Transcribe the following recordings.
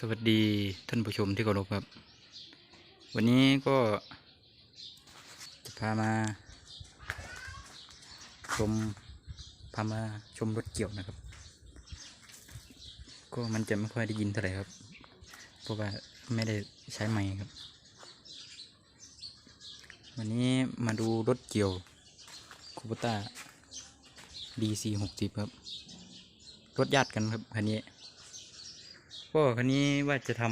สวัสดีท่านผู้ชมที่เคารพครับ วันนี้ก็จะพามา ชมพามาชมรถเกี่ยวนะครับ ก็มันจะไม่ค่อยได้ยินเท่าไหร่ครับ เพราะว่าไม่ได้ใช้ไมค์ครับ วันนี้มาดูรถเกี่ยวคูปต้า DC หกสิบครับ รถญาติกันครับคันนี้ ก็คันนี้ว่าจะท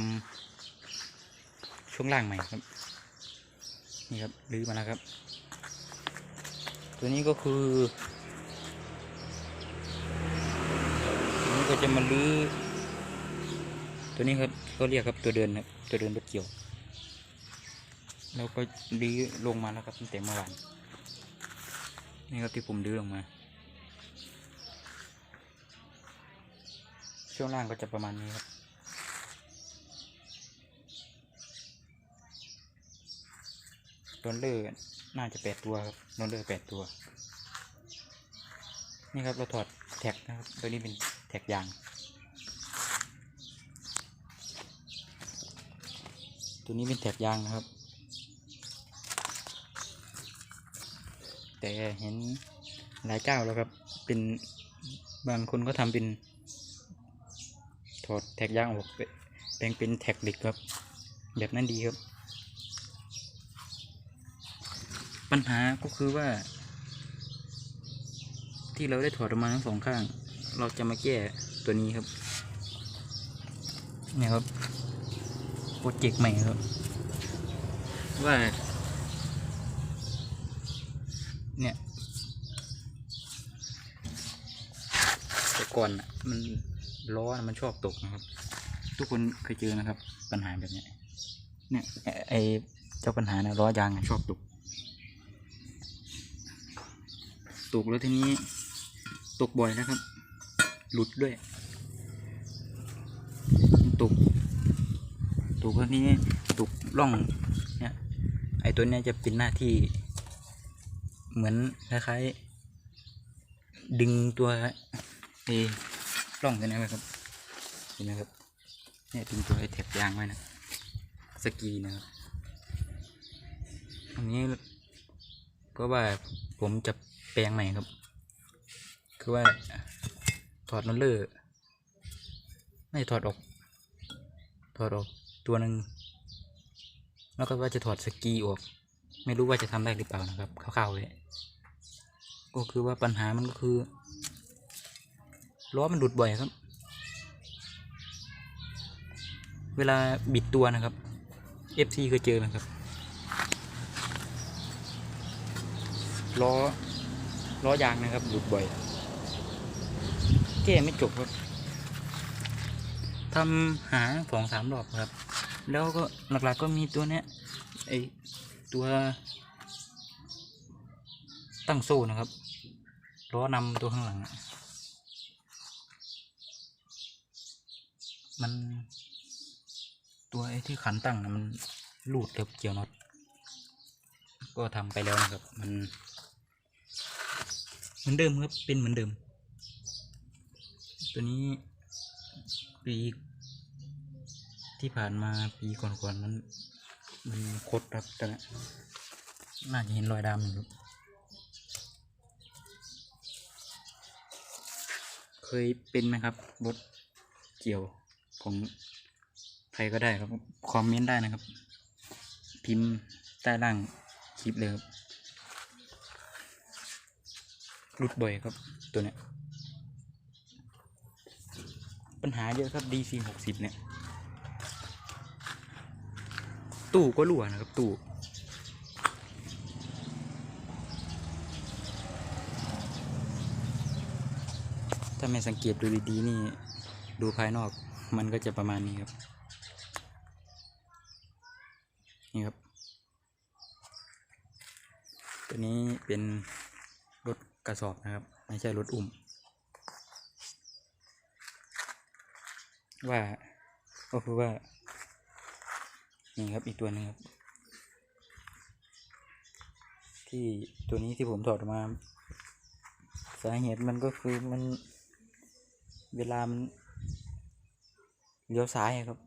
ำช่วงล่างใหม่ครับ นี่ครับรื้อมาแล้วครับ ตัวนี้ก็คือตัวนี้ก็จะมาลื้อตัวนี้ครับก็เรียกครับตัวเดินครับตัวเดินรถเกี่ยว แล้วก็ลื้อลงมาแล้วครับตั้งแต่เมื่อวานนี่ครับที่ผมลื้อลงมา ช่วงล่างก็จะประมาณนี้ครับ โรลเลอร์น่าจะแปดตัวครับโรลเลอร์แปดตัว นี่ครับเราถอดแท็กนะครับตัวนี้เป็นแท็กยาง ตัวนี้เป็นแท็กยางนะครับ แต่เห็นหลายเจ้าแล้วครับ เป็นบางคนก็ทำเป็นถอดแท็กยางออกไปแปลงเป็นแท็กเหล็กครับ แบบนั้นดีครับ ปัญหาก็คือว่า ที่เราได้ถอดออกมาทั้งสองข้าง เราจะมาแก้ตัวนี้ครับเนี่ยครับโปรเจกต์ใหม่ครับ ว่า เนี่ยแต่ก่อนมันล้อมันชอบตกนะครับ ทุกคนเคยเจอนะครับ ปัญหาแบบนี้เนี่ยไอเจ้าปัญหานะล้อยางชอบตก ตกแล้วทีนี้ตกบ่อยนะครับ หลุดด้วย ตก ตกแล้วทีนี้ตกล่องเนี่ยไอตัวเนี้ยจะเป็นหน้าที่ เหมือนคล้ายๆดึงตัวไอล่องตัวนี้ไว้ครับเห็นไหมครับเนี่ยดึงตัวไอแถบยางไว้นะสกีนะครับอันนี้ก็ว่าผมจะ แปลงใหม่ครับ คือว่าถอดนอลเลอร์ไม่ถอดออก ถอดออกตัวหนึ่งแล้วก็ว่าจะถอดสกีออก ไม่รู้ว่าจะทำได้หรือเปล่านะครับคร่าวๆเลยก็คือว่าปัญหามันก็คือล้อมันหลุดบ่อยครับ เวลาบิดตัวนะครับ FC เคยเจอไหมครับล้อ ล้อยางนะครับหลุดบ่อยแก้ไม่จบครับทำหาสองสามรอบครับ แล้วก็หลักๆก็มีตัวเนี้ยไอตัวตั้งโซ่นะครับล้อนำตัวข้างหลัง มันตัวไอ้ที่ขันตั้งนะมันรูดครับเกี่ยวน็อตก็ทำไปแล้วนะครับมัน เหมือนเดิมครับ เป็นเหมือนเดิม ตัวนี้ปีที่ผ่านมาปีก่อนๆนั้นมันคดครับแต่น่าจะเห็นรอยดำอยู่เคยเป็นไหมครับ รถเกี่ยวของใครก็ได้ครับ คอมเมนต์ได้นะครับ พิมพ์ใต้ล่างคลิปเลยครับ รุดบ่อยครับตัวเนี้ยปัญหาเยอะครับ DC หกสิบเนี่ย ตู้ก็รั่วนะครับ ตู้ถ้าไม่สังเกตดูดีๆนี่ ดูภายนอกมันก็จะประมาณนี้ครับ นี่ครับ ตัวนี้เป็น กระสอบนะครับ ไม่ใช่รถอุ้ม ว่าก็คือว่า นี่ครับอีกตัวหนึงครับ ที่ตัวนี้ที่ผมถอดมา สาเหตุมันก็คือมันเวลามันเลี้ยวซ้ายครับ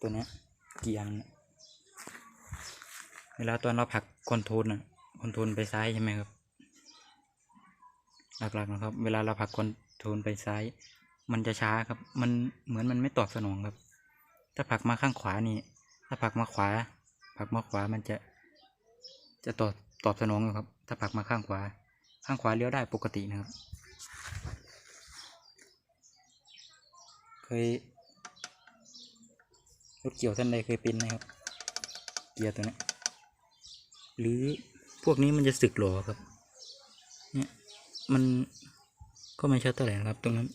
ตัวนี้เกียร์มันเนี่ยเวลาตอนเราผลักคอนโทรลนะคอนโทรลไปซ้ายใช่ไหมครับ หลักๆนะครับ เวลาเราผลักคอนโทรลไปซ้าย มันจะช้าครับ มันเหมือนมันไม่ตอบสนองครับ ถ้าผลักมาข้างขวานี่ ถ้าผลักมาขวาผลักมาขวามันจะ จะตอบตอบสนองอยู่ครับ ถ้าผลักมาข้างขวา ข้างขวาเลี้ยวได้ปกตินะครับ เคยรถเกี่ยวท่านใดเคยเป็นไหมครับ เกียร์ตัวนี้หรือพวกนี้มันจะสึกหรอครับ มันก็ไม่ชัดเท่าไหร่นะครับ ตรงนั้น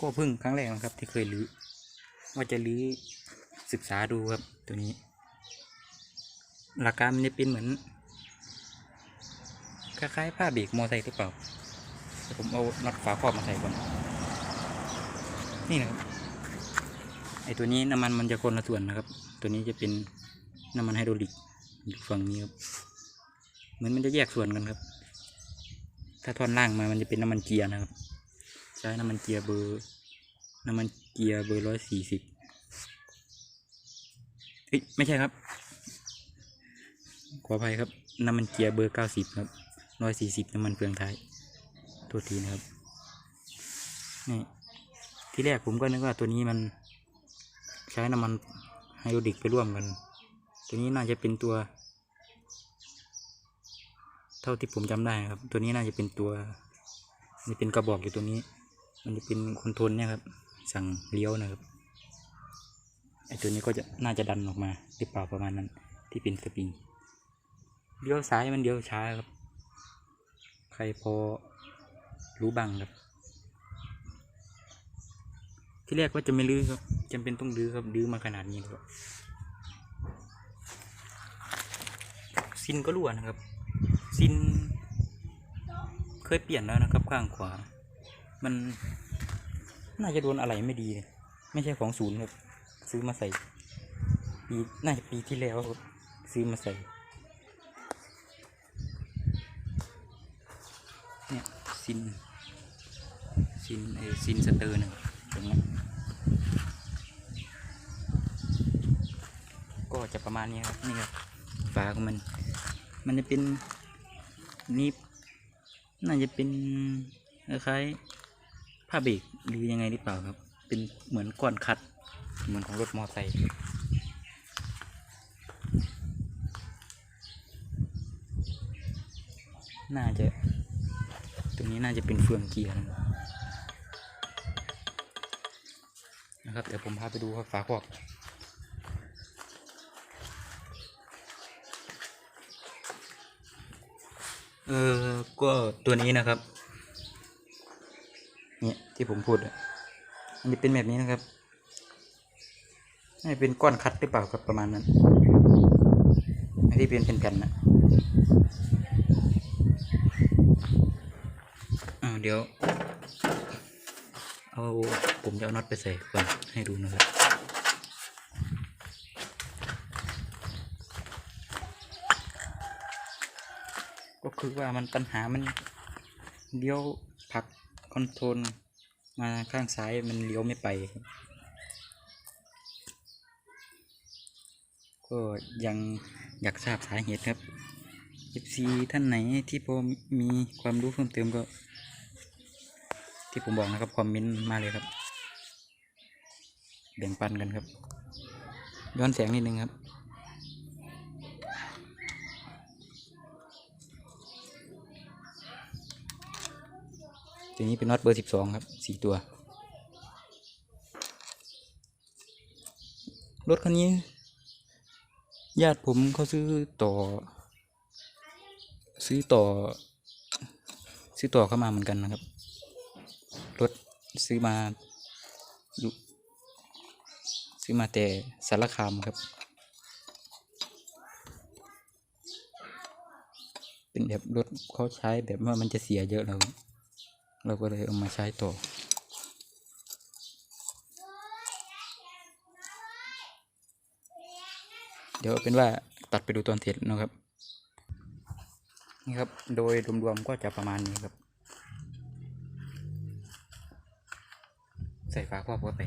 ก็เพิ่งครั้งแรกนะครับ ที่เคยรื้อว่าจะรื้อศึกษาดูครับตัวนี้หลักการมันจะเป็นเหมือนคล้ายๆผ้าเบรกมอไซค์หรือเปล่าแต่ผมเอาน็อตฝาครอบมาใส่ก่อนนี่นะครับไอตัวนี้น้ำมันมันจะคนละส่วนนะครับ ตัวนี้จะเป็นน้ำมันไฮดรอลิกอยู่ฝั่งนี้ครับ เหมือนมันจะแยกส่วนกันครับ ถ้าท่อนล่างมามันจะเป็นน้ำมันเกียร์นะครับ ใช้น้ำมันเกียร์เบอร์น้ำมันเกียร์เบอร์ร้อยสี่สิบเอ้ยไม่ใช่ครับ ขออภัยครับน้ำมันเกียร์เบอร์เก้าสิบครับร้อยสี่สิบน้ำมันเฟืองท้ายตัวทีนะครับนี่ที่แรกผมก็นึกว่าตัวนี้มันใช้น้ำมันไฮโดรลิกไปร่วมกัน ตัวนี้น่าจะเป็นตัว เท่าที่ผมจำได้ครับ ตัวนี้น่าจะเป็นตัวมันเป็นกระบอกอยู่ตัวนี้ มันจะเป็นคอนโทรลเนี่ยครับ สั่งเลี้ยวนะครับไอตัวนี้ก็จะน่าจะดันออกมาหรือเปล่าประมาณนั้น ที่เป็นสปริงเลี้ยวซ้ายมันเลี้ยวช้าครับ ใครพอรู้บ้างครับ ที่แรกว่าจะไม่ลื้อครับจำเป็นต้องลื้อครับลื้อมาขนาดนี้ครับซินก็รั่วนะครับ ซิน เคยเปลี่ยนแล้วนะครับข้างขวา มันน่าจะโดนอะไรไม่ดี ไม่ใช่ของศูนย์ครับ ซื้อมาใส่ปีน่าจะปีที่แล้วครับซื้อมาใส่เนี่ยซินซินเออซินสเตอร์หนึ่งตรงนี้ก็จะประมาณนี้ครับนี่ครับฝาของมัน มันจะเป็น นี่น่าจะเป็นคล้ายๆผ้าเบรกหรือยังไงหรือเปล่าครับ เป็นเหมือนก้อนคัด เหมือนของรถมอไซค์น่าจะตรงนี้น่าจะเป็นเฟืองเกียร์นะครับนะครับเดี๋ยวผมพาไปดูครับฝาครอบ เออก็ตัวนี้นะครับ เนี่ยที่ผมพูดอะมันจะเป็นแบบนี้นะครับน่าจะเป็นก้อนคัดหรือเปล่าครับประมาณนั้นไอ้ที่เป็นเป็นแผ่นนะอ้าวเดี๋ยว เอาผมจะเอาน็อตไปใส่ก่อนให้ดูนะครับ ก็คือว่ามันปัญหามันเลี้ยวผักคอนโทรลมาข้างซ้ายมันเลี้ยวไม่ไปครับก็ยังอยากทราบสาเหตุครับ FC ท่านไหนที่พอมีความรู้เพิ่มเติมก็ ที่ผมบอกนะครับ คอมเมนต์มาเลยครับ แบ่งปันกันครับ ย้อนแสงนิดนึงครับ ตัวนี้เป็นน็อตเบอร์สิบสองครับสี่ตัว รถคันนี้ ญาติผมเขาซื้อต่อ ซื้อต่อ ซื้อต่อเข้ามาเหมือนกันนะครับ รถซื้อมาอยู่ซื้อมาแต่สารคามครับ เป็นแบบรถเขาใช้แบบว่ามันจะเสียเยอะแล้ว เราก็เลยเอามาใช้ต่อเดี๋ยวเป็นว่าตัดไปดูตอนเสร็จนะครับ นี่ครับ โดยรวมๆก็จะประมาณนี้ครับ ใส่ฝาครอบเข้าไป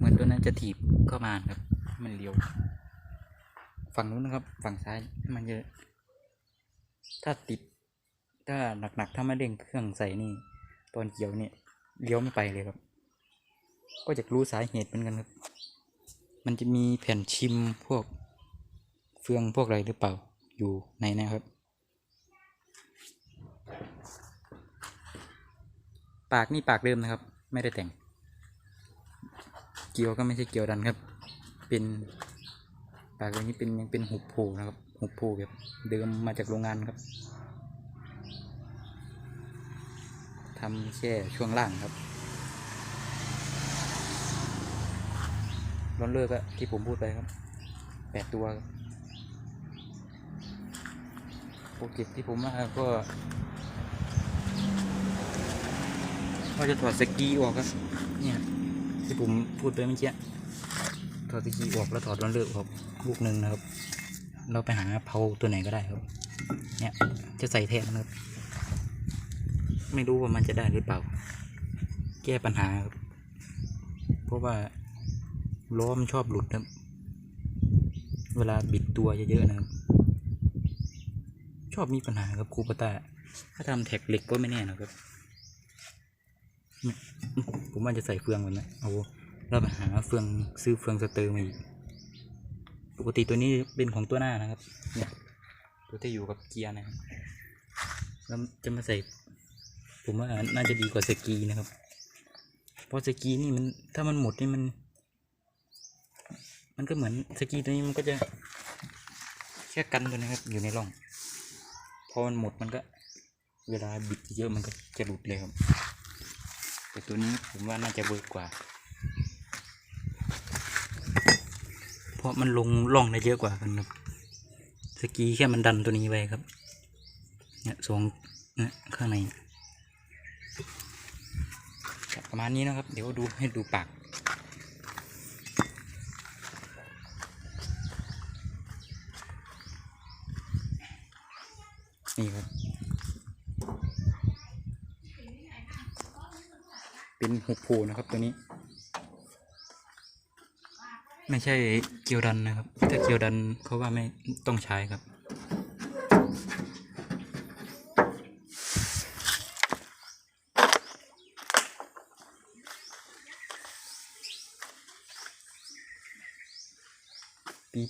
ว่าตัวนั้นจะถีบเข้ามาครับ มันเลี้ยว ฝั่งนู้นนะครับ ฝั่งซ้ายมันจะถ้าติด ถ้าหนักๆถ้าไม่เร่งเครื่องใส่นี่ตอนเกี่ยวเนี่ยเลี้ยวไม่ไปเลยครับ ก็จะรู้สาเหตุเหมือนกันครับ มันจะมีแผ่นชิมพวกเฟืองพวกอะไรหรือเปล่าอยู่ในนะครับ ปากนี่ปากเดิมนะครับ ไม่ได้แต่ง เกียวก็ไม่ใช่เกียวดันครับ เป็นปากตัวนี้เป็นยังเป็นหุบผล่นะครับ หุบผล่แบบเดิมมาจากโรงงานครับ ทำแค่ช่วงล่างครับร้อนเลิกอะที่ผมพูดไปครับแปดตัวครับโปรเก็ตที่ผมว่าก็ก็จะถอดสกีออกครับเนี่ยที่ผมพูดไปเมื่อกี้ถอดสกีออกแล้วถอดร้อนเลิกออกลูกหนึ่งนะครับ เราไปหาเพาตัวไหนก็ได้ครับ เนี่ยจะใส่แทนนะครับ ไม่รู้ว่ามันจะได้หรือเปล่า แก้ปัญหาครับเพราะว่าล้อมนชอบหลุดครับ เวลาบิดตัวเยอะๆนะครับ ชอบมีปัญหาครับครูปตาถ้าทำแท็กเหล็กก็ไม่แน่นะครับ ผมว่าจะใส่เฟืองมันนะเอาเราไปหาเฟืองซื้อเฟืองสเตอร์มาอีกปกติตัวนี้เป็นของตัวหน้านะครับ เนี่ย ตัวที่อยู่กับเกียร์นะครับแล้วจะมาใส่ ผมว่าน่าจะดีกว่าสกีนะครับ เพราะสกีนี่มันถ้ามันหมดนี่มัน มันก็เหมือนสกีตัวนี้มันก็จะแค่กันตัวนะครับ อยู่ในร่อง พอมันหมดมันก็ เวลาบิดเยอะมันก็จะหลุดเลยครับ แต่ตัวนี้ผมว่าน่าจะเวิร์กกว่า เพราะมันลงล่องได้เยอะกว่ากันครับสกีแค่มันดันตัวนี้ไปครับเนี่ยสองเนี่ยข้างใน ประมาณนี้นะครับ เดี๋ยวดูให้ดูปากนี่ครับ เป็นหุบโผล่นะครับตัวนี้ ไม่ใช่เกียวดันนะครับ ถ้าเกียวดันเขาว่าไม่ต้องใช้ครับ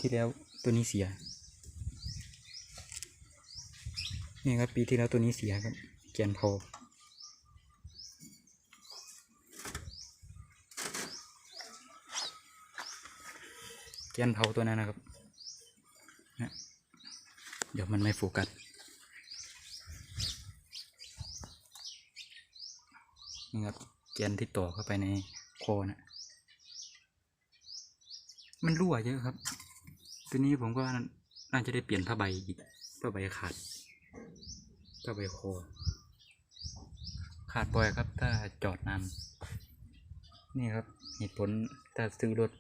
ที่แล้วตัวนี้เสีย นี่ครับปีที่แล้วตัวนี้เสียครับแกนพอแกนเผาตัวนั้นนะครับนะเดี๋ยวมันไม่โฟกัสนี่ครับแกนที่ต่อเข้าไปในโคอนะมันรั่วเยอะครับ ตัวนี้ผมก็น่าจะได้เปลี่ยนผ้าใบอีกผ้าใบขาดผ้าใบโคอขาดบ่อยครับ ถ้าจอดนานนี่ครับเหตุผลถ้าซื้อรถ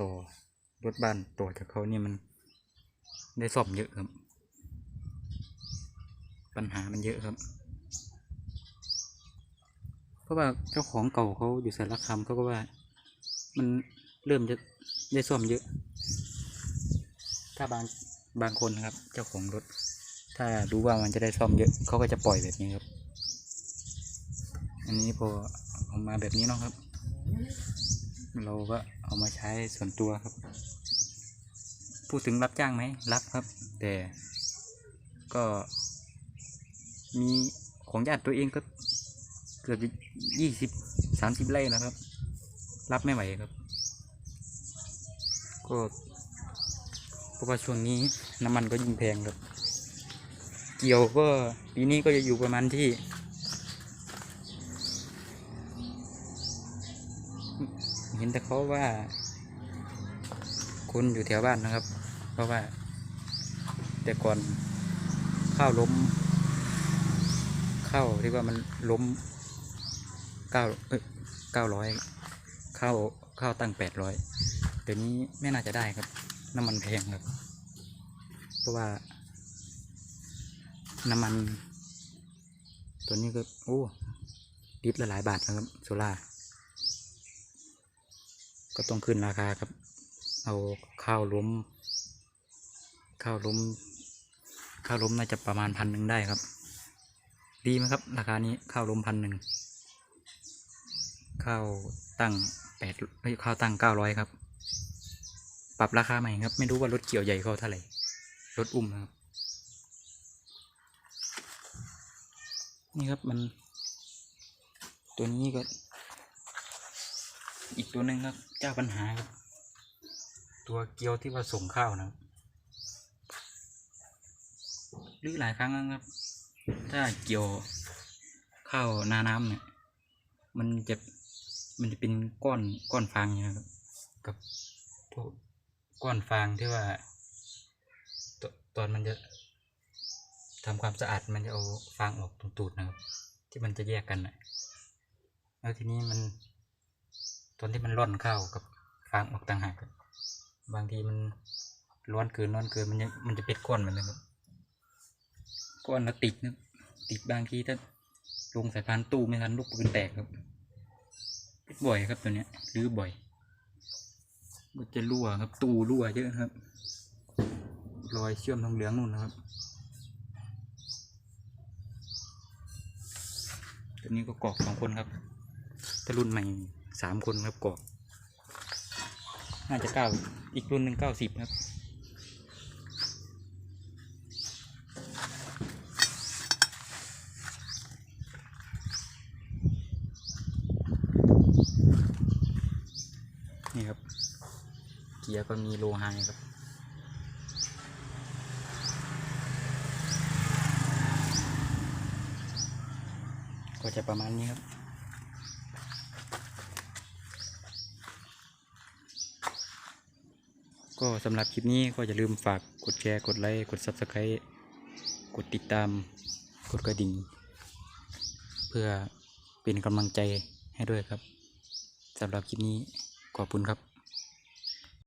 ต่อรถบ้านต่อจากเขาเนี่ยมันได้ซ่อมเยอะครับ ปัญหามันเยอะครับ เพราะว่าเจ้าของเก่าเขาอยู่สารคามเขาก็ว่า มันเริ่มจะได้ซ่อมเยอะ ถ้าบางบางคนนะครับ เจ้าของรถ ถ้ารู้ว่ามันจะได้ซ่อมเยอะเขาก็จะปล่อยแบบนี้ครับ อันนี้พอเอามาแบบนี้เนาะครับ เราก็เอามาใช้ส่วนตัวครับ พูดถึงรับจ้างไหมรับครับ แต่ก็มีของญาติตัวเองก็เกือบยี่สิบสามสิบไร่แล้วครับ รับไม่ไหวครับ ก็ เพราะว่าช่วงนี้น้ำมันก็ยิ่งแพงครับ เกี่ยวก็ปีนี้ก็จะอยู่ประมาณที่ เห็นแต่เขาว่า คนอยู่แถวบ้านนะครับ เพราะว่า แต่ก่อนข้าวล้ม ข้าวที่ว่ามันล้มเก้าเอ้ยเก้าร้อยข้าวข้าวตั้งแปดร้อยเดี๋ยวนี้ไม่น่าจะได้ครับ น้ำมันแพงครับ เพราะว่า น้ำมัน ตัวนี้ก็ โอ้ลิตรละหลายบาทนะครับ โซล่าก็ต้องขึ้นราคาครับ เอาข้าวล้ม ข้าวล้ม ข้าวล้มน่าจะประมาณพันหนึ่งได้ครับ ดีไหมครับ ราคานี้ข้าวล้มพันหนึ่งข้าวตั้งแปดเอ้ยข้าวตั้งเก้าร้อยครับ ปรับราคาใหม่ครับ ไม่รู้ว่ารถเกี่ยวใหญ่เขาเท่าไหร่ รถอุ้มนะครับ นี่ครับมัน ตัวนี้ก็ อีกตัวหนึ่งครับเจ้าปัญหาครับ ตัวเกียวที่ว่าส่งข้าวนะครับหรือหลายครั้งครับ ถ้าเกี่ยวข้าวนาน้ำเนี่ย มันจะมันจะเป็นก้อนก้อนฟางอย่างนี้นะครับ กับพวก ก้อนฟางที่ว่าตตอนมันจะทำความสะอาดมันจะเอาฟางออกตรงตูดนะครับ ที่มันจะแยกกันนะแล้วทีนี้มันตอนที่มันร่อนเข้ากับฟางออกต่างหากบางทีมันร้อนเกินร้อนเกินมันจะมันจะเป็นก้อนเหมือนกันครับก้อนแล้วติดนะติดบางทีถ้าลงสายพานตู้ไม่ทันลูกปืนแตกครับบ่อยครับตัวเนี้ยรื้อบ่อย มันจะรั่วครับ ตูรั่วเยอะครับ รอยเชื่อมทองเหลืองนู่นนะครับ ตัวนี้ก็กรอกสองคนครับถ้ารุ่นใหม่สามคนครับกรอกน่าจะเก้าอีกรุ่นหนึ่งเก้าสิบครับนี่ครับ กียร์ก็มีโลไฮครับ ก็จะประมาณนี้ครับก็สำหรับคลิปนี้ก็อย่าลืมฝากกดแชร์ กดไลค์ กด Subscribe กดติดตาม กดกระดิ่ง เพื่อเป็นกำลังใจให้ด้วยครับสำหรับคลิปนี้ขอบคุณครับ